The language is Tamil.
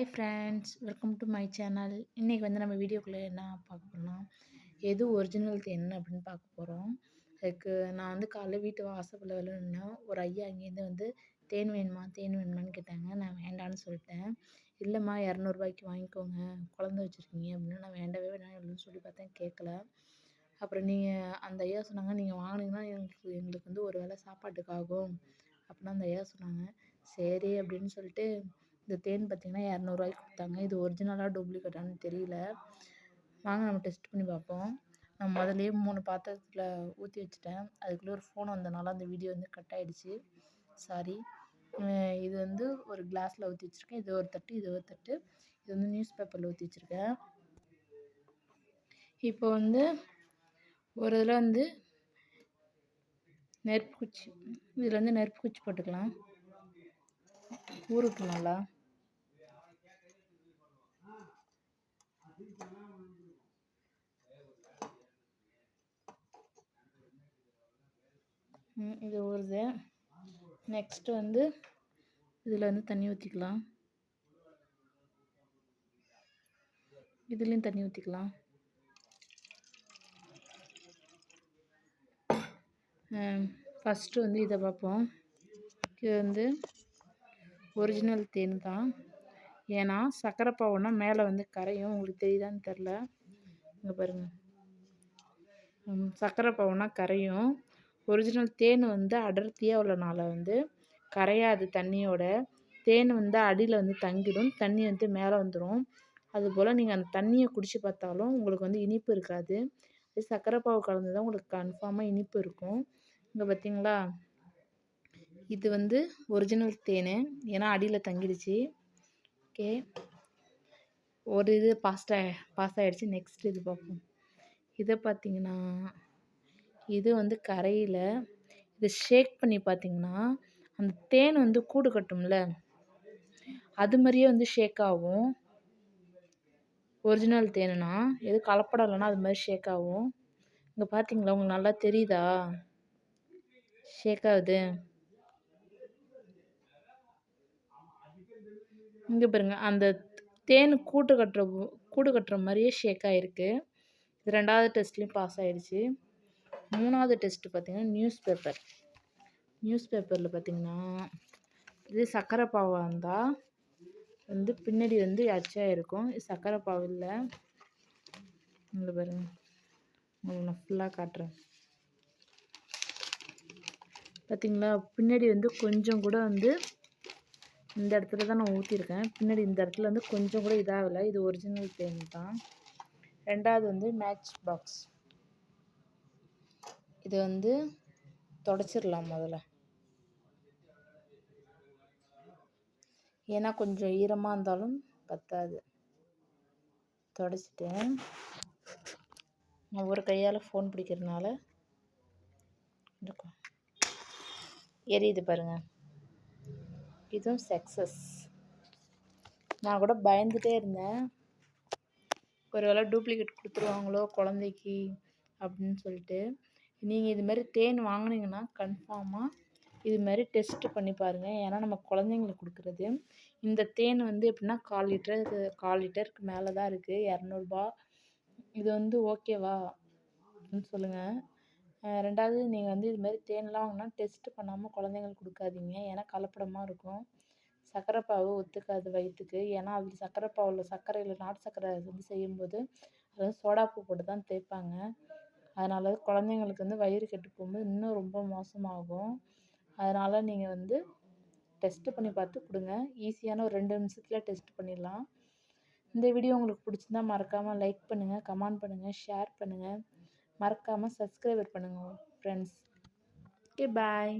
Hi friends welcome to my channel இன்றைக்கி வந்து நம்ம வீடியோக்குள்ளே என்ன பார்க்க போகிறோம் எது ஒரிஜினல் தேன் அப்படின்னு பார்க்க போகிறோம் அதுக்கு நான் வந்து காலைல வீட்டு வாசப்பில் விளையாடினேன் ஒரு ஐயா அங்கேருந்து வந்து தேன் வேணுமா? தேன் வேணுமான்னு கேட்டாங்க. நான் வேண்டான்னு சொல்லிட்டேன். இல்லைம்மா இரநூறுபாய்க்கு வாங்கிக்கோங்க. குழந்த வச்சுருக்கீங்க அப்படின்னு நான் வேண்டவே வேணாம் அப்படின்னு சொல்லி பார்த்தேன். கேட்கல. அப்புறம் நீங்கள் அந்த ஐயா சொன்னாங்க நீங்கள் வாங்கினீங்கன்னா எங்களுக்கு எங்களுக்கு வந்து ஒரு வேளை சாப்பாட்டுக்கு ஆகும். அப்படின்னு அந்த ஐயா சொன்னாங்க. சரி அப்படின்னு சொல்லிட்டு இந்த தேன் பார்த்திங்கன்னா இரநூறுவாய்க்கு கொடுத்தாங்க. இது ஒரிஜினலாக டூப்ளிகேட்டானு தெரியல. வாங்க நம்ம டெஸ்ட் பண்ணி பார்ப்போம். நான் முதல்லையே மூணு பாத்திரத்தில் ஊற்றி வச்சுட்டேன். அதுக்குள்ளே ஒரு ஃபோன் வந்தனால அந்த வீடியோ வந்து கட் ஆகிடுச்சு சாரி இது வந்து ஒரு கிளாஸில் ஊற்றி வச்சுருக்கேன். இது ஒரு தட்டு இது ஒரு தட்டு. இது வந்து நியூஸ் பேப்பரில் ஊற்றி வச்சுருக்கேன். இப்போ வந்து ஒரு இதில் வந்து நெருப்பு குச்சி. இதில் வந்து நெருப்பு குச்சி போட்டுக்கலாம். ஊருக்கு நல்லா இது ஊறுது. நெக்ஸ்ட்டு வந்து இதில் வந்து தண்ணி ஊற்றிக்கலாம் இதுலேயும் தண்ணி ஊற்றிக்கலாம் ஃபஸ்ட்டு வந்து இதை பார்ப்போம் இது வந்து ஒரிஜினல் தேன் தான். ஏன்னா சர்க்கரை பாவம்னா மேலே வந்து கரையும். உங்களுக்கு தெரியுதான்னு தெரில இங்கே பாருங்கள் சர்க்கரை பாவம்னா கரையும். ஒரிஜினல் தேன் வந்து அடர்த்தியாக உள்ளனால வந்து கரையாது தண்ணியோட. தேன் வந்து அடியில் வந்து தங்கிடும். தண்ணி வந்து மேலே வந்துடும் அதுபோல் நீங்கள் அந்த தண்ணியை குடித்து பார்த்தாலும் உங்களுக்கு வந்து இனிப்பு இருக்காது. அது சர்க்கரை பாவு கலந்து தான் உங்களுக்கு கன்ஃபார்மாக இனிப்பு இருக்கும். இங்கே பார்த்தீங்களா இது வந்து ஒரிஜினல் தேன். ஏன்னா அடியில் தங்கிடுச்சு. ஓகே ஒரு இது பாஸ்ட் பாஸ் ஆகிடுச்சு நெக்ஸ்ட் இது பார்ப்போம். இதை பார்த்தீங்கன்னா இது வந்து கரையில் இதை ஷேக் பண்ணி பார்த்தீங்கன்னா அந்த தேன் வந்து கூடு கட்டும்ல அது மாதிரியே வந்து ஷேக் ஆகும். ஒரிஜினல் தேனுனா எது கலப்படம் இல்லைன்னா அது மாதிரி ஷேக் ஆகும். இங்கே பார்த்தீங்களா உங்களுக்கு நல்லா தெரியுதா? ஷேக் ஆகுது. இங்கே பாருங்க அந்த தேன் கூட்டு கட்டுற கூடு கட்டுற மாதிரியே ஷேக் ஆகிருக்கு இது ரெண்டாவது டெஸ்ட்லேயும் பாஸ் ஆகிடுச்சு மூணாவது டெஸ்ட்டு பார்த்திங்கன்னா நியூஸ் பேப்பர். நியூஸ் பேப்பரில் பார்த்திங்கன்னா இது சர்க்கரை பாவாக இருந்தால் வந்து பின்னாடி வந்து அச்சாக இருக்கும். இது சர்க்கரை பாவு இல்லை. இங்கே பாருங்க. உங்களுக்கு நான் ஃபுல்லாக காட்டுறேன். பார்த்திங்களா? பின்னாடி வந்து கொஞ்சம் கூட வந்து இந்த இடத்துல தான் நான் ஊற்றிருக்கேன் பின்னாடி இந்த இடத்துல வந்து கொஞ்சம் கூட இதாகலை. இது ஒரிஜினல் பெயிண்ட் தான். ரெண்டாவது வந்து மேட்ச் பாக்ஸ் இது வந்து தொடச்சிடலாம் முதல்ல. ஏன்னா கொஞ்சம் ஈரமாக இருந்தாலும் பத்தாது. தொடச்சிட்டேன் ஒவ்வொரு ஒரு கையால் ஃபோன் பிடிக்கிறதுனால எரியுது பாருங்கள் இதுவும் சக்ஸஸ் நான் கூட பயந்துகிட்டே இருந்தேன். ஒரு வேளை டூப்ளிகேட் கொடுத்துருவாங்களோ குழந்தைக்கு அப்படின்னு சொல்லிட்டு. நீங்கள் இது மாதிரி தேன் வாங்கினீங்கன்னா கன்ஃபார்மாக இது மாதிரி டெஸ்ட்டு பண்ணி பாருங்கள் ஏன்னா நம்ம குழந்தைங்களுக்கு கொடுக்குறது. இந்த தேன் வந்து எப்படின்னா கால் லிட்டர் கால் லிட்டருக்கு மேலே தான் இருக்குது இரநூறுபா. இது வந்து ஓகேவா அப்படின்னு சொல்லுங்கள் ரெண்டாவது நீங்கள் வந்து இது மாதிரி தேன்லாம் வாங்கினா டெஸ்ட்டு பண்ணாமல் குழந்தைங்களுக்கு கொடுக்காதீங்க. ஏன்னா கலப்படமாக இருக்கும். சர்க்கரை பாவு ஒத்துக்காது வயிற்றுக்கு ஏன்னா அதில் சர்க்கரை பாவில் சர்க்கரையில் நாட்டு சர்க்கரை வந்து செய்யும்போது அது வந்து சோடாப்பு போட்டு தான் தேய்ப்பாங்க. அதனால் குழந்தைங்களுக்கு வந்து வயிறு கெட்டு போகும்போது இன்னும் ரொம்ப மோசமாகும். அதனால் நீங்கள் வந்து டெஸ்ட்டு பண்ணி பார்த்து கொடுங்க. ஈஸியான ஒரு ரெண்டு நிமிஷத்தில் டெஸ்ட் பண்ணிடலாம். இந்த வீடியோ உங்களுக்கு பிடிச்சிருந்தா மறக்காமல் லைக் பண்ணுங்கள் கமெண்ட் பண்ணுங்கள் ஷேர் பண்ணுங்கள் மறக்காமல் சப்ஸ்கிரைபர் பண்ணுங்கள் ஃப்ரெண்ட்ஸ் ஓகே பாய்